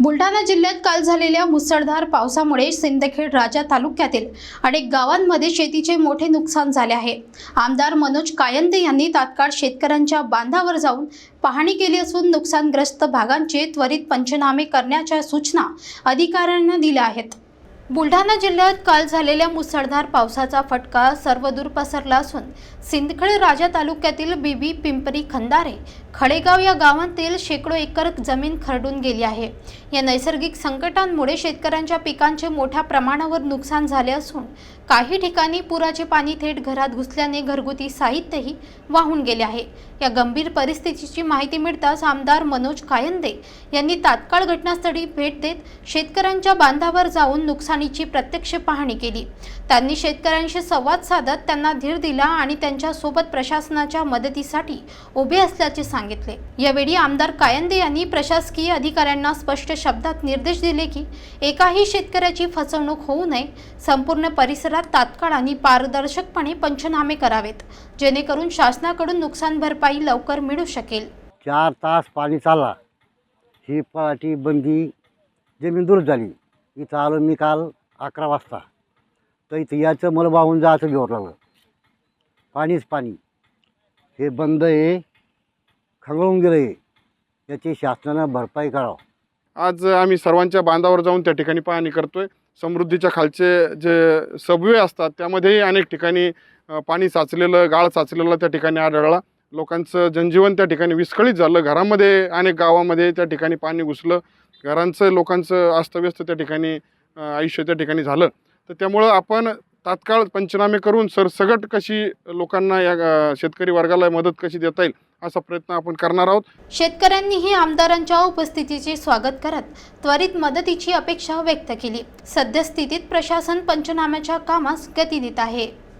बुलढाणा जिल्ह्यात काल झालेल्या मुसळधार पावसामुळे सिंदखेड राजा तालुक्यातील अनेक गावांमध्ये शेतीचे मोठे नुकसान झाले आहे. आमदार मनोज कायंदे यांनी तात्काळ शेतकऱ्यांच्या बांधावर जाऊन पाहणी केली असून नुकसानग्रस्त भागांचे त्वरित पंचनामे करण्याच्या सूचना अधिकाऱ्यांना दिल्या आहेत. बुलढाणा जिल्ह्यात काल झालेल्या मुसळधार पावसाचा फटका सर्वदूर पसरला असून सिंदखेड राजा तालुक्यातील बीबी पिंपरी खंदारे खडेगाव या गावांतील शेकडो एकर जमीन खरडून गेली आहे. या नैसर्गिक संकटांमुळे शेतकऱ्यांच्या पिकांचे मोठ्या प्रमाणावर नुकसान झाले असून काही ठिकाणी पुराचे पाणी थेट घरात घुसल्याने घरगुती साहित्यही वाहून गेले आहे. या गंभीर परिस्थितीची माहिती मिळताच आमदार मनोज कायंदे यांनी तात्काळ घटनास्थळी भेट देत शेतकऱ्यांच्या बांधावर जाऊन नुकसान नुकसानीची प्रत्यक्ष पाहणी केली. त्यांनी शेतकऱ्यांशी संवाद साधत त्यांना धीर दिला आणि त्यांच्यासोबत प्रशासनाच्या मदतीसाठी उभे असल्याचे सांगितले. यावेळी आमदार कायंदे यांनी प्रशासकीय अधिकाऱ्यांना स्पष्ट शब्दात निर्देश दिले की एकाही शेतकऱ्याची फसवणूक होऊ नये. संपूर्ण परिसरात तात्काळ आणि पारदर्शकपणे पंचनामे करावेत. जेणेकरून शासनाकडून नुकसान भरपाई लवकर मिळू शकेल. चार तास पाणी चालला. ही पाटी बंदी जमीन दूर झाली. इथं आलो मी काल अकरा वाजता. तर इथं याचं मला वाहून जायचं घेऊन लागलं. पाणीच पाणी. हे बंद आहे. खंगळून गेलं आहे याची शासनानं भरपाई करावं. आज आम्ही सर्वांच्या बांधावर जाऊन त्या ठिकाणी पाहणी करतोय. समृद्धीच्या खालचे जे सबवे असतात त्यामध्येही अनेक ठिकाणी पाणी साचलेलं गाळ साचलेलं त्या ठिकाणी आढळला. लोकांचं जनजीवन त्या ठिकाणी विस्कळीत झालं. घरामध्ये अनेक गावामध्ये त्या ठिकाणी पाणी घुसलं. घरांचं लोकांचं अस्तव्यस्त त्या ठिकाणी आयुष्य त्या ठिकाणी झालं. तर त्यामुळं आपण तात्काळ पंचनामे करून सरसगट कशी लोकांना या शेतकरी वर्गाला मदत कशी देता येईल असा प्रयत्न आपण करणार आहोत. शेतकऱ्यांनीही आमदारांच्या उपस्थितीचे स्वागत करत त्वरित मदतीची अपेक्षा व्यक्त केली. सद्यस्थितीत प्रशासन पंचनाम्याच्या कामास गती देत आहे.